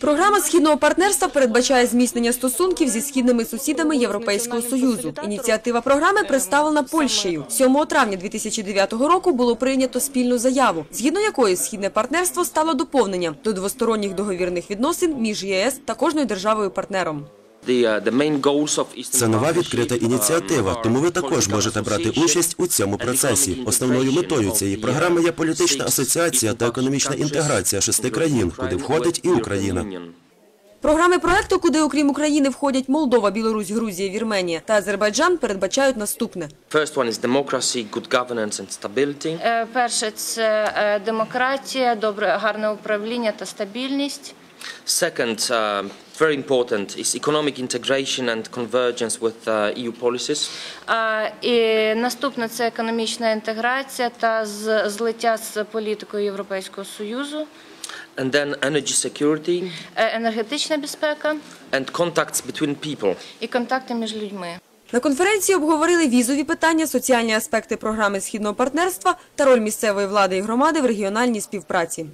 Програма східного партнерства передбачає зміцнення стосунків зі східними сусідами Європейського союзу. Ініціатива програми представлена Польщею. 7 травня 2009 року було прийнято спільну заяву, згідно якої східне партнерство стало доповненням до двосторонніх договірних відносин між ЄС та кожною державою-партнером. Це нова відкрита ініціатива, тому ви також можете брати участь у цьому процесі. Основною метою цієї програми є політична асоціація та економічна інтеграція шести країн, куди входить і Україна. Програми проекту, куди окрім України входять Молдова, Білорусь, Грузія, Вірменія та Азербайджан, передбачають наступне. Е, Перше це е, демократія, добре гарне управління та стабільність. Very important, is economic integration and convergence with uh, EU policies. І наступне це економічна інтеграція та з- злиття з політикою Європейського Союзу, And then energy security Е, енергетична безпека and contacts between people. і контакти між людьми. На конференції обговорили візові питання, соціальні аспекти програми східного партнерства та роль місцевої влади і громади в регіональній співпраці.